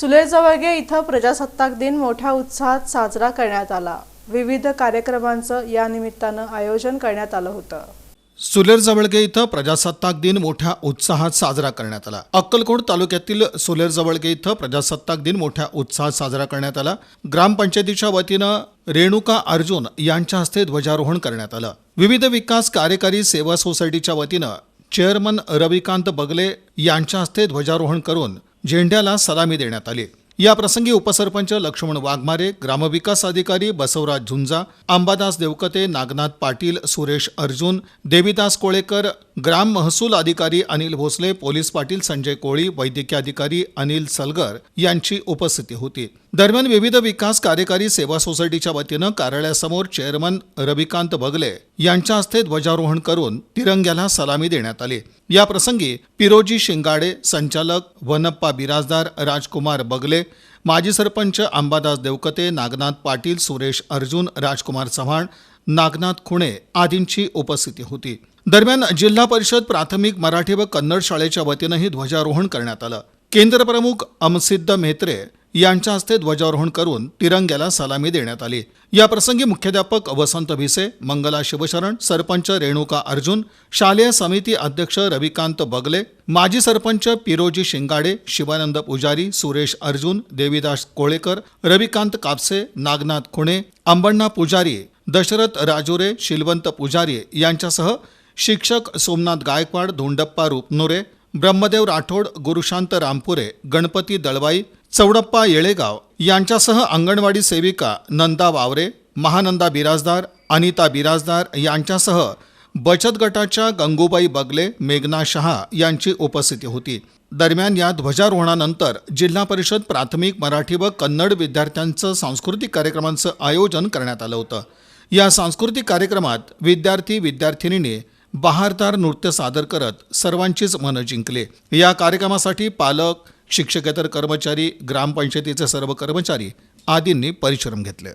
सुलेजवळगे इथं प्रजासत्ताक दिन मोठ्या उत्साहात साजरा करण्यात आला. विविध कार्यक्रमांचं या निमित्तानं आयोजन करण्यात आलं होतं. सुलेर जवळगे इथं प्रजासत्ताक दिन मोठ्या उत्साहात साजरा करण्यात आला. अक्कलकोट तालुक्यातील सुलेर जवळगे इथं प्रजासत्ताक दिन मोठ्या उत्साहात साजरा करण्यात आला. ग्रामपंचायतीच्या वतीनं रेणुका अर्जुन यांच्या हस्ते ध्वजारोहण करण्यात आलं. विविध विकास कार्यकारी सेवा सोसायटीच्या वतीनं चेअरमन रविकांत बगले यांच्या हस्ते ध्वजारोहण करून झेंड्याला सलामी देण्यात आली. या प्रसंगी उपसरपंच लक्ष्मण वाघमारे ग्रामविकास अधिकारी बसवराज झुंजा अंबादास देवकते नागनाथ पाटील सुरेश अर्जुन देविदास कोळेकर ग्राम महसूल अधिकारी अनिल भोसले पोलीस पाटील संजय कोळी वैद्यकीय अधिकारी अनिल सलगर यांची उपस्थिती होती. दरम्यान विविध विकास कार्यकारी सेवा सोसायटीच्या वतीनं कार्यालयासमोर चेअरमन रविकांत बगले यांच्या हस्ते ध्वजारोहण करून तिरंग्याला सलामी देण्यात आली. या प्रसंगी पिरोजी शिंगाडे संचालक वनप्पा बिराजदार राजकुमार बगले माजी सरपंच अंबादास देवकते नागनाथ पाटील सुरेश अर्जुन राजकुमार चव्हाण नागनाथ खुणे आदींची उपस्थिती होती. दरम्यान जिल्हा परिषद प्राथमिक मराठी व कन्नड शाळेच्या वतीनंही ध्वजारोहण करण्यात आलं. केंद्रप्रमुख अमसिद्ध मेहत्रे यांच्या हस्ते ध्वजारोहण करून तिरंग्याला सलामी देण्यात आली. या प्रसंगी मुख्याध्यापक वसंत भिसे मंगला शिवशरण सरपंच रेणुका अर्जुन शालेय समिती अध्यक्ष रविकांत बगले माजी सरपंच पिरोजी शिंगाडे शिवानंद पुजारी सुरेश अर्जुन देवीदास कोळेकर रविकांत कापसे नागनाथ खुणे अंबण्णा पुजारी दशरथ राजुरे शिलवंत पुजारी यांच्यासह शिक्षक सोमनाथ गायकवाड धोंडप्पा रूपनोरे ब्रह्मदेव राठोड गुरुशांत रामपुरे गणपती दळवाई चौडप्पा येळेगाव यांच्यासह अंगणवाडी सेविका नंदा वावरे महानंदा बिराजदार अनिता बिराजदार यांच्यासह बचत गटाच्या गंगूबाई बगले मेघना शहा यांची उपस्थिती होती. दरम्यान या ध्वजारोहणानंतर जिल्हा परिषद प्राथमिक मराठी व कन्नड विद्यार्थ्यांचं सांस्कृतिक कार्यक्रमांचं आयोजन करण्यात आलं होतं. या सांस्कृतिक कार्यक्रमात विद्यार्थी विद्यार्थिनींनी बहारदार नृत्य सादर करत सर्वांचीच मनं जिंकले. या कार्यक्रमासाठी पालक शिक्षकेतर कर्मचारी ग्रामपंचायतीचे सर्व कर्मचारी आदींनी परिश्रम घेतले.